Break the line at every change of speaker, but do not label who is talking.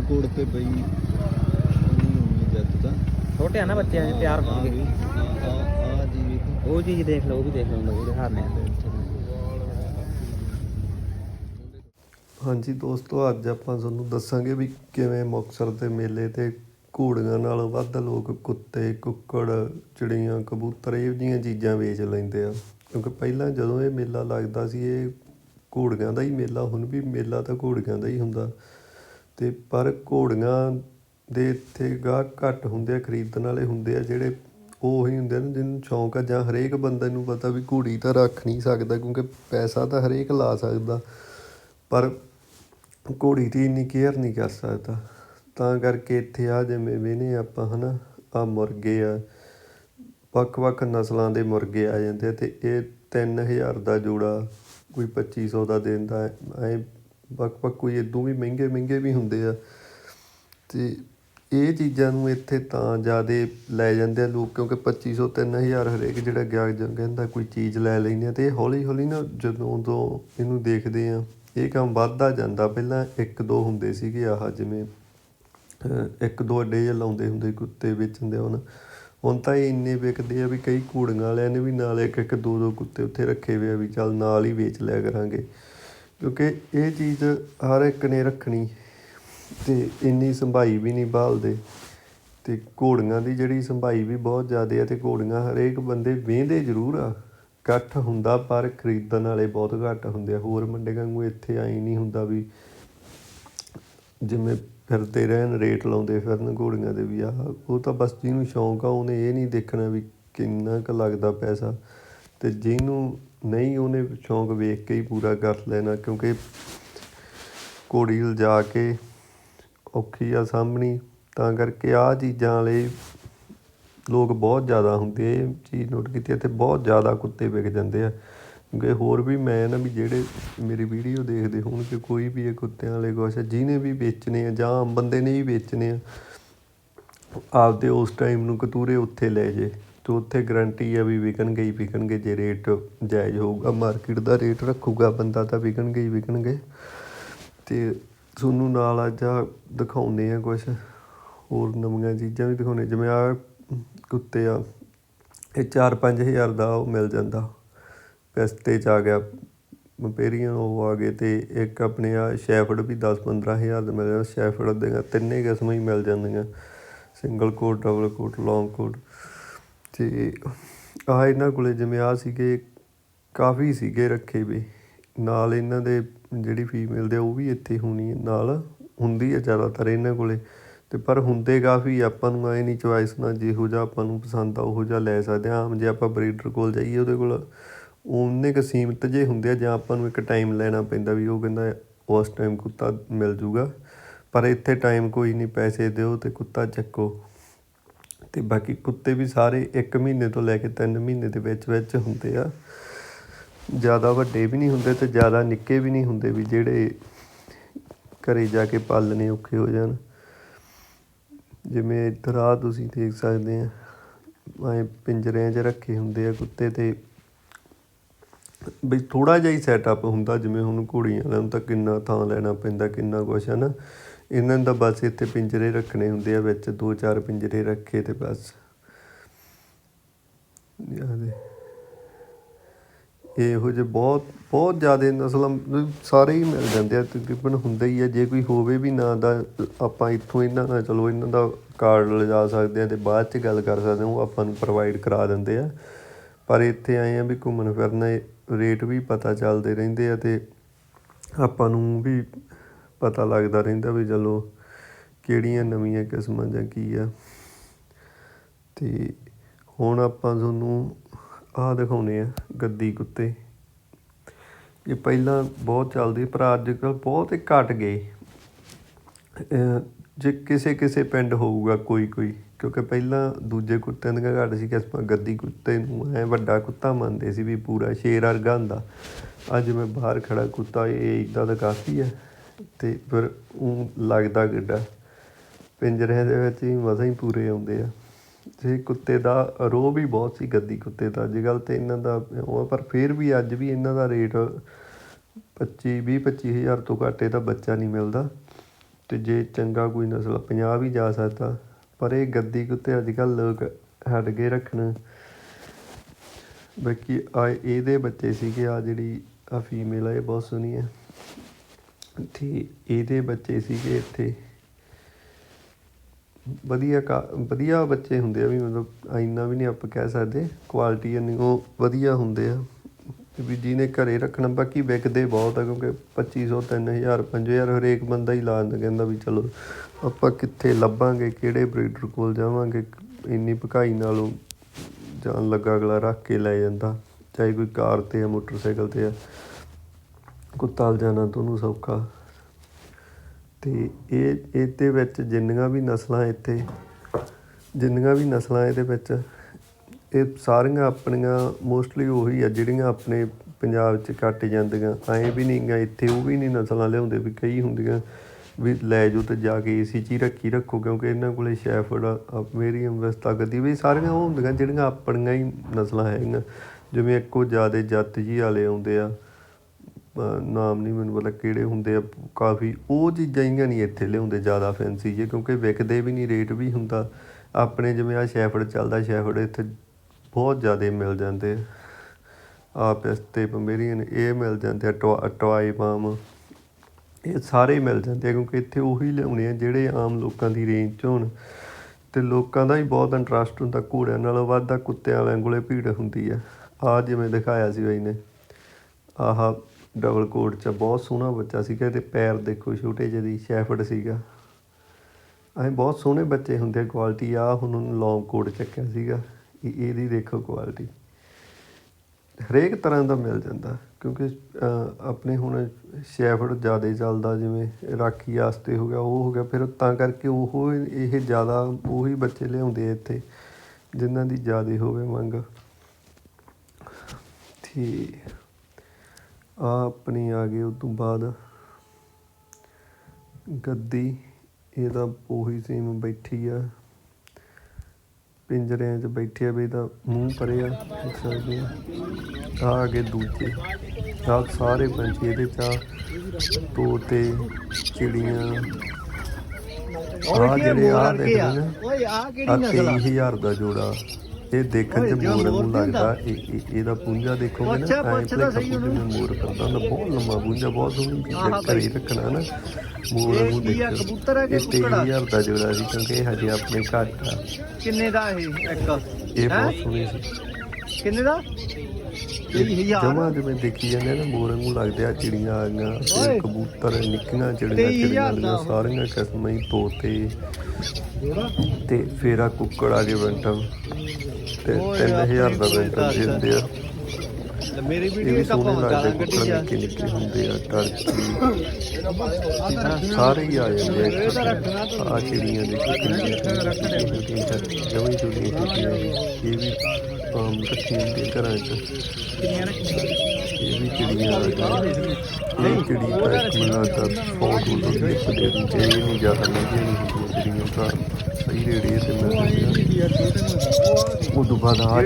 Code ਤੇ ਬਈ
ਛੋਟੇ ਆ ਨਾ ਬੱਚੇ ਅਜੇ ਤਿਆਰ ਹੋਣਗੇ
ਆ ਜੀ ਵੇਖ।
ਉਹ ਚੀਜ਼ ਦੇਖ ਲਓ ਉਹ ਵੀ ਦੇਖ ਲਓ ਉਹਦੇ ਹਾਰਨੇ
ਹਾਂਜੀ ਦੋਸਤੋ ਅੱਜ ਆਪਾਂ ਤੁਹਾਨੂੰ ਦੱਸਾਂਗੇ ਵੀ ਕਿਵੇਂ ਮੁਕਤਸਰ ਦੇ ਮੇਲੇ ਤੇ ਘੋੜੀਆਂ ਨਾਲੋਂ ਵੱਧ ਲੋਕ ਕੁੱਤੇ ਕੁੱਕੜ ਚਿੜੀਆਂ ਕਬੂਤਰ ਇਹ ਜਿਹੀਆਂ ਚੀਜ਼ਾਂ ਵੇਚ ਲੈਂਦੇ ਆ। ਕਿਉਂਕਿ ਪਹਿਲਾਂ ਜਦੋਂ ਇਹ ਮੇਲਾ ਲੱਗਦਾ ਸੀ ਇਹ ਘੋੜੀਆਂ ਦਾ ਹੀ ਮੇਲਾ ਹੁਣ ਵੀ ਮੇਲਾ ਤਾਂ ਘੋੜੀਆਂ ਦਾ ਹੀ ਹੁੰਦਾ। ਤੇ ਪਰ ਘੋੜੀਆਂ ਦੇ ਇੱਥੇ ਗਾਹਕ ਘੱਟ ਹੁੰਦੇ ਆ, ਖਰੀਦਣ ਵਾਲੇ ਹੁੰਦੇ ਆ, ਜਿਹੜੇ ਉਹ ਉਹੀ ਹੁੰਦੇ ਨੇ, ਜਿਹਨੂੰ ਸ਼ੌਂਕ ਆ, ਜਾਂ ਹਰੇਕ ਬੰਦੇ ਨੂੰ ਪਤਾ ਵੀ ਘੋੜੀ ਤਾਂ ਰੱਖ ਨਹੀਂ ਸਕਦਾ, ਕਿਉਂਕਿ ਪੈਸਾ ਤਾਂ ਹਰੇਕ ਲਾ ਸਕਦਾ, ਪਰ ਘੋੜੀ ਦੀ ਇੰਨੀ ਕੇਅਰ ਨਹੀਂ ਕਰ ਸਕਦਾ। ਤਾਂ ਕਰਕੇ ਇੱਥੇ ਆ ਜਿਵੇਂ ਵੇਨੇ ਆਪਾਂ, ਹਨਾ, ਆ ਮੁਰਗੇ ਆ, ਵੱਖ-ਵੱਖ ਨਸਲਾਂ ਦੇ ਮੁਰਗੇ ਆ ਜਾਂਦੇ ਆ, ਤੇ ਇਹ 3000 ਦਾ ਜੋੜਾ ਕੋਈ 2500 ਦਾ ਦਿੰਦਾ, ਐ ਵੱਖ-ਵੱਖ ਕੋਈ ਇਦੋਂ ਵੀ ਮਹਿੰਗੇ ਮਹਿੰਗੇ ਵੀ ਹੁੰਦੇ ਆ। ਤੇ ਇਹ ਚੀਜ਼ਾਂ ਨੂੰ ਇੱਥੇ ਤਾਂ ਜ਼ਿਆਦਾ ਲੈ ਜਾਂਦੇ ਆ ਲੋਕ, ਕਿਉਂਕਿ 2500 3000 ਹਰੇਕ ਜਿਹੜਾ ਗਿਆ ਕਹਿੰਦਾ ਕੋਈ ਚੀਜ਼ ਲੈ ਲੈਂਦੇ ਆ ਤੇ ਇਹ ਹੌਲੀ ਹੌਲੀ ਨਾ ਜਦੋਂ ਤੋਂ ਇਹਨੂੰ ਦੇਖਦੇ ਆ, ਇਹ ਕੰਮ ਵੱਧਦਾ ਜਾਂਦਾ। ਪਹਿਲਾਂ ਇੱਕ ਦੋ ਹੁੰਦੇ ਸੀਗੇ ਆਹ ਜਿਵੇਂ ਇੱਕ ਦੋ ਅੱਡੇ ਜਿਹੇ ਲਾਉਂਦੇ ਹੁੰਦੇ ਕੁੱਤੇ ਵੇਚਣ ਦੇ ਹੁਣ। ਹੁਣ ਤਾਂ ਇਹ ਇੰਨੇ ਵਿਕਦੇ ਆ ਵੀ ਕਈ ਘੂੜੀਆਂ ਵਾਲਿਆਂ ਨੇ ਵੀ ਨਾਲ ਇੱਕ ਇੱਕ ਦੋ ਦੋ ਕੁੱਤੇ ਉੱਥੇ ਰੱਖੇ ਹੋਏ ਆ ਵੀ ਚੱਲ ਨਾਲ ਹੀ ਵੇਚ ਲਿਆ ਕਰਾਂਗੇ। ਕਿਉਂਕਿ ਇਹ ਚੀਜ਼ ਹਰ ਇੱਕ ਨੇ ਰੱਖਣੀ ਅਤੇ ਇੰਨੀ ਸੰਭਾਈ ਵੀ ਨਹੀਂ ਭਾਲਦੇ ਅਤੇ ਘੋੜੀਆਂ ਦੀ ਜਿਹੜੀ ਸੰਭਾਈ ਵੀ ਬਹੁਤ ਜ਼ਿਆਦਾ ਹੈ ਅਤੇ ਘੋੜੀਆਂ ਹਰੇਕ ਬੰਦੇ ਵੇਂਦੇ ਜ਼ਰੂਰ ਆ। ਇਕੱਠ ਹੁੰਦਾ ਪਰ ਖਰੀਦਣ ਵਾਲੇ ਬਹੁਤ ਘੱਟ ਹੁੰਦੇ ਆ। ਹੋਰ ਮੰਡੇ ਵਾਂਗੂ ਇੱਥੇ ਆਈ ਨਹੀਂ ਹੁੰਦਾ ਵੀ ਜਿਵੇਂ ਫਿਰਦੇ ਰਹਿਣ, ਰੇਟ ਲਾਉਂਦੇ ਫਿਰਨ ਘੋੜੀਆਂ ਦੇ ਵੀ। ਆ ਉਹ ਤਾਂ ਬਸ ਜਿਹਨੂੰ ਸ਼ੌਂਕ ਆ, ਉਹਨੇ ਇਹ ਨਹੀਂ ਦੇਖਣਾ ਵੀ ਕਿੰਨਾ ਕੁ ਲੱਗਦਾ ਪੈਸਾ ਤੇ ਜਿਹਨੂੰ ਨਹੀਂ, ਉਹਨੇ ਸ਼ੌਂਕ ਵੇਖ ਕੇ ਹੀ ਪੂਰਾ ਕਰ ਲੈਣਾ, ਕਿਉਂਕਿ ਘੋੜੀ ਲਿਜਾ ਕੇ ਔਖੀ ਆ ਸਾਹਮਣੀ ਤਾਂ ਕਰਕੇ ਆ ਚੀਜ਼ਾਂ ਵਾਲੇ ਲੋਕ ਬਹੁਤ ਜ਼ਿਆਦਾ ਹੁੰਦੇ ਇਹ ਚੀਜ਼ ਨੋਟ ਕੀਤੀ ਇੱਥੇ ਬਹੁਤ ਜ਼ਿਆਦਾ ਕੁੱਤੇ ਵਿਕ ਜਾਂਦੇ ਆ। ਕਿਉਂਕਿ ਹੋਰ ਵੀ ਮੈਂ ਨਾ ਵੀ ਜਿਹੜੇ ਮੇਰੀ ਵੀਡੀਓ ਦੇਖਦੇ ਹੋਣਗੇ, ਕੋਈ ਵੀ ਇਹ ਕੁੱਤਿਆਂ ਵਾਲੇ ਕੁਛ ਜਿਹਨੇ ਵੀ ਵੇਚਣੇ ਆ, ਜਾਂ ਆਮ ਬੰਦੇ ਨੇ ਹੀ ਵੇਚਣੇ ਆ, ਆਪਦੇ ਉਸ ਟਾਈਮ ਨੂੰ ਕਤੂਰੇ ਉੱਥੇ ਲੈ ਜੇ। ਤੇ ਉੱਥੇ ਗਰੰਟੀ ਆ ਵੀ ਵਿਕਣਗੇ ਹੀ ਵਿਕਣਗੇ ਜੇ ਰੇਟ ਜਾਇਜ਼ ਹੋਊਗਾ ਮਾਰਕੀਟ ਦਾ ਰੇਟ ਰੱਖੂਗਾ, ਬੰਦਾ ਤਾਂ ਵਿਕਣਗੇ ਹੀ ਵਿਕਣਗੇ ਤੇ ਤੁਹਾਨੂੰ ਨਾਲ ਅੱਜ ਆ ਦਿਖਾਉਂਦੇ ਆ ਕੁਝ ਹੋਰ ਨਵੀਆਂ ਚੀਜ਼ਾਂ ਵੀ ਦਿਖਾਉਂਦੇ ਜਿਵੇਂ ਆ ਕੁੱਤੇ ਆ, ਇਹ 4-5000 ਦਾ ਉਹ ਮਿਲ ਜਾਂਦਾ। ਪਿਸਤੇ ਚ ਆ ਗਿਆ ਪੇਰੀਆਂ ਉਹ ਆ ਗਏ ਤੇ ਇੱਕ ਆਪਣੇ ਆ ਸ਼ੈਫਰਡ ਵੀ 10-15000 ਦਾ ਮਿਲ ਜਾਂਦਾ ਸ਼ੈਫਰਡ ਦੀਆਂ ਤਿੰਨੇ ਕਿਸਮਾਂ ਹੀ ਮਿਲ ਜਾਂਦੀਆਂ। ਸਿੰਗਲ ਕੋਟ ਡਬਲ ਕੋਟ ਲੌਂਗ ਕੋਟ ਅਤੇ ਆਹ ਇਹਨਾਂ ਕੋਲ ਜਿਵੇਂ ਆਹ ਸੀਗੇ, ਕਾਫੀ ਸੀਗੇ ਰੱਖੇ ਵੀ। ਨਾਲ ਇਹਨਾਂ ਦੇ ਜਿਹੜੀ ਫੀਮੇਲ ਦੇ, ਉਹ ਵੀ ਇੱਥੇ ਹੋਣੀ ਹੈ, ਨਾਲ ਹੁੰਦੀ ਹੈ ਜ਼ਿਆਦਾਤਰ ਇਹਨਾਂ ਕੋਲ। ਅਤੇ ਪਰ ਹੁੰਦੇ ਕਾਫੀ, ਆਪਾਂ ਨੂੰ ਐ ਨਹੀਂ ਚੁਆਇਸ ਨਾਲ ਜਿਹੋ ਜਿਹਾ ਆਪਾਂ ਨੂੰ ਪਸੰਦ ਆ, ਉਹੋ ਜਿਹਾ ਲੈ ਸਕਦੇ ਹਾਂ। ਆਮ ਜੇ ਆਪਾਂ ਬਰੀਡਰ ਕੋਲ ਜਾਈਏ ਉਹਦੇ ਕੋਲ, ਉਹਨੇ ਕ ਸੀਮਤ ਜੇ ਹੁੰਦੇ ਆ, ਜਾਂ ਆਪਾਂ ਨੂੰ ਇੱਕ ਟਾਈਮ ਲੈਣਾ ਪੈਂਦਾ ਵੀ ਉਹ ਕਹਿੰਦਾ ਉਸ ਟਾਈਮ ਕੁੱਤਾ ਮਿਲ ਜੂਗਾ। ਪਰ ਇੱਥੇ ਟਾਈਮ ਕੋਈ ਨਹੀਂ, ਪੈਸੇ ਦਿਓ ਤੇ ਕੁੱਤਾ ਚੱਕੋ। ਤੇ ਬਾਕੀ ਕੁੱਤੇ ਵੀ ਸਾਰੇ 1 ਮਹੀਨੇ ਤੋਂ ਲੈ ਕੇ 3 ਮਹੀਨੇ ਦੇ ਵਿੱਚ ਵਿੱਚ ਹੁੰਦੇ ਆ। ਜ਼ਿਆਦਾ ਵੱਡੇ ਵੀ ਨਹੀਂ ਹੁੰਦੇ ਤੇ ਜ਼ਿਆਦਾ ਨਿੱਕੇ ਵੀ ਨਹੀਂ ਹੁੰਦੇ ਵੀ ਜਿਹੜੇ ਘਰੇ ਜਾ ਕੇ ਪਾਲਣੇ ਔਖੇ ਹੋ ਜਾਣ। ਜਿਵੇਂ ਇੱਧਰ ਆ ਤੁਸੀਂ ਦੇਖ ਸਕਦੇ ਆ, ਐ ਪਿੰਜਰਿਆਂ 'ਚ ਰੱਖੇ ਹੁੰਦੇ ਆ ਕੁੱਤੇ ਤੇ ਬਈ ਥੋੜਾ ਜਿਹਾ ਹੀ ਸੈਟਅਪ ਹੁੰਦਾ ਜਿਵੇਂ ਹੁਣ ਘੋੜੀਆਂ ਵਾਲਿਆਂ ਨੂੰ ਤਾਂ ਕਿੰਨਾ ਥਾਂ ਲੈਣਾ ਪੈਂਦਾ, ਕਿੰਨਾ ਕੁਛ, ਹੈ ਨਾ? ਇਹਨਾਂ ਦਾ ਬਸ ਇੱਥੇ ਪਿੰਜਰੇ ਰੱਖਣੇ ਹੁੰਦੇ ਆ, ਵਿੱਚ ਦੋ ਚਾਰ ਪਿੰਜਰੇ ਰੱਖੇ ਤੇ ਬਸ। ਆਹ ਇਹੋ ਜਿਹੇ ਬਹੁਤ ਬਹੁਤ ਜ਼ਿਆਦਾ ਨਸਲਾਂ ਸਾਰੇ ਹੀ ਮਿਲ ਜਾਂਦੇ ਆ, ਤਕਰੀਬਨ ਹੁੰਦਾ ਹੀ ਆ। ਜੇ ਕੋਈ ਹੋਵੇ ਵੀ ਨਾ ਦਾ ਆਪਾਂ ਇੱਥੋਂ ਇਹਨਾਂ ਦਾ, ਚਲੋ ਇਹਨਾਂ ਦਾ ਕਾਰਡ ਲਿਜਾ ਸਕਦੇ ਆ ਤੇ ਬਾਅਦ ਚ ਗੱਲ ਕਰ ਸਕਦੇ ਹਾਂ ਉਹ ਆਪਾਂ ਨੂੰ ਪ੍ਰੋਵਾਈਡ ਕਰਾ ਦਿੰਦੇ ਆ। ਪਰ ਇੱਥੇ ਆਏ ਆ ਵੀ ਘੁੰਮਣ ਫਿਰਨ ਰੇਟ ਵੀ ਪਤਾ ਚੱਲਦੇ ਰਹਿੰਦੇ ਆ ਤੇ ਆਪਾਂ ਨੂੰ ਵੀ ਪਤਾ ਲੱਗਦਾ ਰਹਿੰਦਾ ਵੀ ਚਲੋ ਕਿਹੜੀਆਂ ਨਵੀਆਂ ਕਿਸਮਾਂ ਜਾਂ ਕੀ ਆ। ਤੇ ਹੁਣ ਆਪਾਂ ਤੁਹਾਨੂੰ ਆਹ ਦਿਖਾਉਨੇ ਆ ਗੱਦੀ ਕੁੱਤੇ। ਇਹ ਪਹਿਲਾਂ ਬਹੁਤ ਚੱਲਦੇ ਪਰ ਅੱਜ ਕੱਲ੍ਹ ਬਹੁਤ ਹੀ ਘਟ ਗਏ। ਜੇ ਕਿਸੇ ਕਿਸੇ ਪਿੰਡ ਹੋਊਗਾ ਕੋਈ ਕੋਈ, ਕਿਉਂਕਿ ਪਹਿਲਾਂ ਦੂਜੇ ਕੁੱਤਿਆਂ ਦੀਆਂ ਘੱਟ ਸੀ ਕਿ ਆਪਾਂ ਗੱਦੀ ਕੁੱਤੇ ਨੂੰ ਐ ਵੱਡਾ ਕੁੱਤਾ ਮੰਨਦੇ ਸੀ ਵੀ ਪੂਰਾ ਸ਼ੇਰ ਵਰਗਾ ਹੁੰਦਾ। ਅੱਜ ਮੈਂ ਬਾਹਰ ਖੜਾ ਕੁੱਤਾ, ਇਹ ਇਦਾਂ ਦਾ ਕਾਫੀ ਹੈ ਤੇ ਫਿਰ ਉਹ ਲੱਗਦਾ ਗੱਡਾ। ਪਿੰਜਰਿਆਂ ਦੇ ਵਿੱਚ ਹੀ ਮਜ਼ਾ ਹੀ ਪੂਰੇ ਆਉਂਦੇ ਆ। ਤੇ ਕੁੱਤੇ ਦਾ ਰੋਹ ਵੀ ਬਹੁਤ ਸੀ ਗੱਦੀ ਕੁੱਤੇ ਦਾ। ਅੱਜ ਕੱਲ੍ਹ ਤੇ ਇਹਨਾਂ ਦਾ ਉਹ ਆ, ਪਰ ਫਿਰ ਵੀ ਅੱਜ ਵੀ ਇਹਨਾਂ ਦਾ ਰੇਟ 25 20 25 ਹਜ਼ਾਰ ਤੋਂ ਘੱਟ ਇਹਦਾ ਬੱਚਾ ਨਹੀਂ ਮਿਲਦਾ। ਤੇ ਜੇ ਚੰਗਾ ਕੋਈ ਨਸਲ ਪੰਜਾਬ ਹੀ ਜਾ ਸਕਦਾ। ਪਰ ਇਹ ਗੱਦੀ ਕੁੱਤੇ ਅੱਜ ਕੱਲ੍ਹ ਲੋਕ ਹਟ ਗਏ ਰੱਖਣ। ਬਾਕੀ ਆ ਇਹਦੇ ਬੱਚੇ ਸੀਗੇ ਆ ਜਿਹੜੀ ਆ ਫੀਮੇਲ ਆ ਇਹ ਬਹੁਤ ਸੋਹਣੀ ਹੈ ਤੇ ਇਹਦੇ ਬੱਚੇ ਸੀਗੇ ਇੱਥੇ। ਵਧੀਆ ਕਾ- ਵਧੀਆ ਬੱਚੇ ਹੁੰਦੇ ਆ ਵੀ, ਮਤਲਬ ਇੰਨਾ ਵੀ ਨਹੀਂ ਆਪਾਂ ਕਹਿ ਸਕਦੇ। ਕੁਆਲਿਟੀ ਇੰਨੀ ਉਹ ਵਧੀਆ ਹੁੰਦੇ ਆ। ਵੀ ਜਿਹਨੇ ਘਰੇ ਰੱਖਣਾ, ਬਾਕੀ ਵਿਕਦੇ ਬਹੁਤ ਆ, ਕਿਉਂਕਿ 2500 3000 5000 ਹਰੇਕ ਬੰਦਾ ਹੀ ਲਾ ਦਿੰਦਾ, ਕਹਿੰਦਾ ਵੀ ਚਲੋ ਆਪਾਂ ਕਿੱਥੇ ਲੱਭਾਂਗੇ, ਕਿਹੜੇ ਬਰੀਡਰ ਕੋਲ ਜਾਵਾਂਗੇ, ਇੰਨੀ ਭਕਾਈ ਨਾਲੋਂ ਜਾਣ ਲੱਗਾ ਅਗਲਾ ਰੱਖ ਕੇ ਲੈ ਜਾਂਦਾ, ਚਾਹੇ ਕੋਈ ਕਾਰ ਤੇ ਆ, ਮੋਟਰਸਾਈਕਲ ਤੇ ਆ। ਕੁੱਤਾ ਜਾਣਾ ਤੁਹਾਨੂੰ ਸੌਖਾ। ਤੇ ਇਹ, ਇਹਦੇ ਵਿੱਚ ਜਿੰਨੀਆਂ ਵੀ ਨਸਲਾਂ ਇੱਥੇ, ਜਿੰਨੀਆਂ ਵੀ ਨਸਲਾਂ ਇਹਦੇ ਵਿੱਚ, ਇਹ ਸਾਰੀਆਂ ਆਪਣੀਆਂ ਮੋਸਟਲੀ ਉਹੀ ਆ, ਜਿਹੜੀਆਂ ਆਪਣੇ ਪੰਜਾਬ 'ਚ ਕੱਟ ਜਾਂਦੀਆਂ। ਐਂ ਵੀ ਨਹੀਂ ਗਾ ਇੱਥੇ ਉਹ ਵੀ ਨਹੀਂ ਨਸਲਾਂ ਲਿਆਉਂਦੇ ਵੀ ਕਈ ਹੁੰਦੀਆਂ ਵੀ ਲੈ ਜਾਓ ਤੇ ਜਾ ਕੇ ਏਸੀ 'ਚ ਹੀ ਰੱਖੀ ਰੱਖੋ, ਕਿਉਂਕਿ ਇਹਨਾਂ ਕੋਲੇ ਸ਼ੈਫਰਡ ਮੇਰੀ ਵਸਤਾ ਗਦੀ ਵੀ, ਸਾਰੀਆਂ ਉਹ ਹੁੰਦੀਆਂ ਜਿਹੜੀਆਂ ਆਪਣੀਆਂ ਹੀ ਨਸਲਾਂ ਹੈਗੀਆਂ। ਜਿਵੇਂ ਇੱਕੋ ਜ਼ਿਆਦੇ ਜੱਤ ਜੀ ਵਾਲੇ ਆਉਂਦੇ ਆ ਨਾਮ ਨਹੀਂ ਮੈਨੂੰ ਪਤਾ ਕਿਹੜੇ ਹੁੰਦੇ ਆ, ਕਾਫੀ ਉਹ ਚੀਜ਼ਾਂ ਹੀ ਨਹੀਂ ਇੱਥੇ ਲਿਆਉਂਦੇ ਜ਼ਿਆਦਾ ਫੈਂਸੀ ਜੇ, ਕਿਉਂਕਿ ਵਿਕਦੇ ਵੀ ਨਹੀਂ ਰੇਟ ਵੀ ਹੁੰਦਾ। ਆਪਣੇ ਜਿਵੇਂ ਆ ਸ਼ੈਫਰਡ ਚੱਲਦਾ ਸ਼ੈਫਰਡ ਇੱਥੇ ਬਹੁਤ ਜ਼ਿਆਦਾ ਮਿਲ ਜਾਂਦੇ ਆ। ਆ ਪਿਸਤੇ ਪਮੇਰੀਅਨ, ਇਹ ਮਿਲ ਜਾਂਦੇ ਆ, ਟਵਾ- ਟਵਾਈ ਪਾਮ ਇਹ ਸਾਰੇ ਮਿਲ ਜਾਂਦੇ ਆ, ਕਿਉਂਕਿ ਇੱਥੇ ਉਹੀ ਲਿਆਉਣੇ ਆ ਜਿਹੜੇ ਆਮ ਲੋਕਾਂ ਦੀ ਰੇਂਜ 'ਚ ਹੋਣ। ਤੇ ਲੋਕਾਂ ਦਾ ਹੀ ਬਹੁਤ ਇੰਟਰਸਟ ਹੁੰਦਾ, ਘੋੜਿਆਂ ਨਾਲੋਂ ਵੱਧ ਤਾਂ ਕੁੱਤਿਆਂ ਵਾਲਿਆਂ ਕੋਲੇ ਭੀੜ ਹੁੰਦੀ ਆ। ਆ ਜਿਵੇਂ ਦਿਖਾਇਆ ਸੀ ਬਾਈ ਨੇ। ਆਹ ਡਬਲ ਕੋਟ ਚ ਬਹੁਤ ਸੋਹਣਾ ਬੱਚਾ ਸੀਗਾ ਤੇ ਪੈਰ ਦੇਖੋ ਛੋਟੇ ਜਿਹੇ ਦੀ ਸ਼ੈਫਰਡ ਸੀਗਾ। ਐਂ ਬਹੁਤ ਸੋਹਣੇ ਬੱਚੇ ਹੁੰਦੇ ਆ ਕੁਆਲਿਟੀ ਆ, ਹੁਣ ਉਹਨੂੰ ਲੌਂਗ ਕੋਟ ਚੱਕਿਆ ਸੀਗਾ। ਇਹ- ਇਹਦੀ ਦੇਖੋ ਕੁਆਲਿਟੀ ਹਰੇਕ ਤਰ੍ਹਾਂ ਦਾ ਮਿਲ ਜਾਂਦਾ, ਕਿਉਂਕਿ ਆਪਣੇ ਹੁਣ ਸ਼ੈਫਰਡ ਜ਼ਿਆਦਾ ਚੱਲਦਾ, ਜਿਵੇਂ ਰਾਖੀ ਵਾਸਤੇ ਹੋ ਗਿਆ, ਉਹ ਹੋ ਗਿਆ, ਫਿਰ ਤਾਂ ਕਰਕੇ ਉਹ ਇਹ ਜ਼ਿਆਦਾ ਉਹੀ ਬੱਚੇ ਲਿਆਉਂਦੇ ਆ ਇੱਥੇ, ਜਿਨ੍ਹਾਂ ਦੀ ਜ਼ਿਆਦਾ ਹੋਵੇ ਮੰਗ। ਤੇ ਆ ਆਪਣੀ ਆ ਗਈ ਉਸ ਤੋਂ ਬਾਅਦ ਗੱਦੀ ਇਹਦਾ ਉਹੀ ਸੇਮ ਬੈਠੀ ਆ। ਪਿੰਜਰਿਆਂ 'ਚ ਬੈਠੀ ਆ ਵੀ ਇਹਦਾ ਮੂੰਹ ਪਰੇ ਆ ਦੇਖ ਸਕਦੇ ਆ। ਆ ਆ ਗਏ ਦੂਜੇ। ਆ ਸਾਰੇ ਪੰਛੀ ਇਹਦੇ 'ਚ ਆ। ਤੋਤੇ ਚਿੜੀਆਂ। ਆ ਜਿਹੜੇ ਆ ਦੇਖਦੇ ਨੇ।
ਓਏ ਆ
ਆ
ਕਿਹੜੀ ਨਸਲ ਆ?
23000 ਦਾ ਜੋੜਾ। ਇਹ ਦੇਖਣ ਚ ਮੋਰ ਨੂੰ ਲੱਗਦਾ ਇਹ ਇਹ- ਇਹਦਾ ਪੁੰਜਾ ਦੇਖੋਗੇ ਨਾ
ਪੁੱਛਿਆ-
ਐਂ
ਪੁੱਛ ਤਾਂ ਸਹੀ ਉਹਨੂੰ।
ਜਿਵੇਂ ਮੋਰ ਕਰਦਾ ਹੁੰਦਾ। ਬਹੁਤ ਲੰਮਾ ਪੁੰਜਾ ਬਹੁਤ ਸੋਹਣੀ ਚੀਜ਼
ਆਹਾ
ਹੈ ਘਰੇ ਰੱਖਣਾ ਨਾ ਮੋਰ
ਇਹ
ਨੂੰ
ਕੀ ਆ,
ਦੇਖੋ।
ਕਬੂਤਰ ਆ ਕਿ
ਇਹ
ਕੁੱਕੜ ਆ?
23000 ਦਾ ਜੋੜਾ ਸੀ ਕਿਉਂਕਿ ਇਹ ਹਜੇ ਆਪਣੇ ਘੱਟ ਆ
ਕਿੰਨੇ ਦਾ ਇਹ ਇੱਕ?
ਇਹ
ਹੈਂ?
ਬਹੁਤ ਸੋਹਣੀ ਸੀ।
ਕਿੰਨੇ ਦਾ?
ਇਹ
23000
ਜਮਾਂ ਜਿਵੇਂ ਦੇਖੀ ਜਾਂਦੇ ਆ ਨਾ ਮੋਰ ਨੂੰ ਲੱਗਦੇ ਆ ਚਿੜੀਆਂ ਆ ਗਈਆਂ ਫਿਰ। ਕਬੂਤਰ ਨਿੱਕੀਆਂ ਚਿੜੀਆਂ
23,000
ਚਿੜੀਆਂ
ਦਾ।
ਦੀਆਂ
ਉਹ।
ਸਾਰੀਆਂ ਕਿਸਮਾਂ ਹੀ ਤੋਤੇ। ਤੇ ਫੇਰ ਆ ਕੁੱਕੜ ਆ ਜੇ ਬੰਟਮ ਤੇ
ਓਏ
3000 ਦਾ ਬੰਟਮ
ਕੋਈ
ਦਿੰਦੇ ਆ।
ਮੇਰੀ ਵੀਡੀਓ ਤਾਂ ਭਾਵੇਂ ਗਾਲਾਂ ਕੱਢੀ ਜਾ
ਨਿੱਕੇ ਨਿੱਕੇ ਹੁੰਦੇ ਆ ਟਰਕੀ ਸਾਰੇ ਹੀ ਆ ਜਾਂਦੇ ਆ ਚਿੜੀਆਂ ਦੇ ਜਮੀ ਚੁੜੀਆਂ ਚਿੜੀਆਂ। ਇਹ ਵੀ ਆਮ ਰੱਖੀ ਹੁੰਦੀ ਘਰਾਂ 'ਚ। ਇਹ ਵੀ ਚਿੜੀਆਂ ਆ ਗਈਆਂ। ਇਹ ਚਿੜੀ ਤਾਂ ਇੱਕ ਮੈਨੂੰ ਲੱਗਦਾ ਬਹੁਤ ਦੂਰ ਤੋਂ ਲਿਪ ਦੇ ਦਿੰਦੇ ਇਹ ਨਹੀਂ ਨਹੀਂ ਹੁੰਦੀਆਂ ਚਿੜੀਆਂ ਤਾਂ ਸਹੀ ਰੇੜੀ ਤੇ ਮਿਲਦੀਆਂ ਉਹ ਤੋਂ ਬਾਅਦ ਆ।